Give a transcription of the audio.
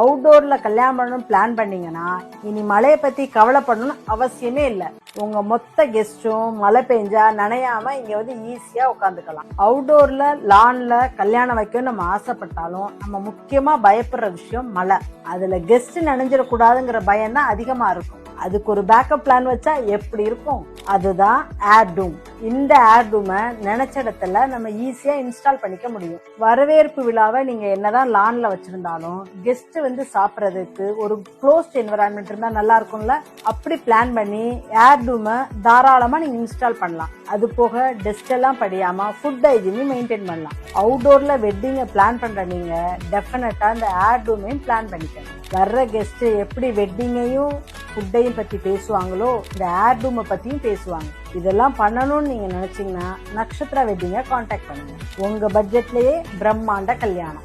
அவுட்டோர்ல கல்யாணம் பண்ணணும் பிளான் பண்ணீங்கன்னா இனி மழையை பத்தி கவலைப்படணும்னு அவசியமே இல்ல. உங்க மொத்த கெஸ்டும் மழை பெஞ்சா நனையாம இங்க வந்து ஈஸியா உட்காந்துக்கலாம். அவுட்டோர்ல லான்ல கல்யாணம் வைக்கணும்னு நம்ம ஆசைப்பட்டாலும் நம்ம முக்கியமா பயப்படுற விஷயம் மழை. அதுல கெஸ்ட் நனைஞ்சிடக்கூடாதுங்கிற பயம் தான் அதிகமா இருக்கும். அதுக்கு ஒரு பேக்கப் பிளான் வச்சா எப்படி இருக்கும்? அதுதான் ஏர் டூம் இந்த ஏர் நினைச்ச இடத்துல நம்ம ஈஸியா இன்ஸ்டால் பண்ணிக்க முடியும். வரவேற்பு விழாவை நீங்க என்னதான் லான்ல வச்சிருந்தாலும் கெஸ்ட் வந்து சாப்பிட்றதுக்கு ஒரு க்ளோஸ்ட் என்வரான்மெண்ட் இருந்தா நல்லா இருக்கும்ல? அப்படி பிளான் பண்ணி ஏர்டூமை தாராளமா நீங்க இன்ஸ்டால் பண்ணலாம். அது போக டெஸ்ட் எல்லாம் படியாம ஃபுட் ஹைஜினையும் மெயின்டைன் பண்ணலாம். அவுட்டோர்ல வெட்டிங்கை பிளான் பண்ற நீங்க டெஃபினட்டா இந்த ஏர்டூமையும் பிளான் பண்ணிக்கணும். வர்ற கெஸ்ட் எப்படி வெட்டிங்கையும் ஃபுட்டையும் பற்றி பேசுவாங்களோ இந்த ஏர் டூமை பற்றியும் பேசுவாங்க. இதெல்லாம் பண்ணணும்னு நீங்க நினைச்சீங்கன்னா நட்சத்திர வெட்டிங்க காண்டாக்ட் பண்ணுங்க. உங்க பட்ஜெட்லயே பிரம்மாண்ட கல்யாணம்.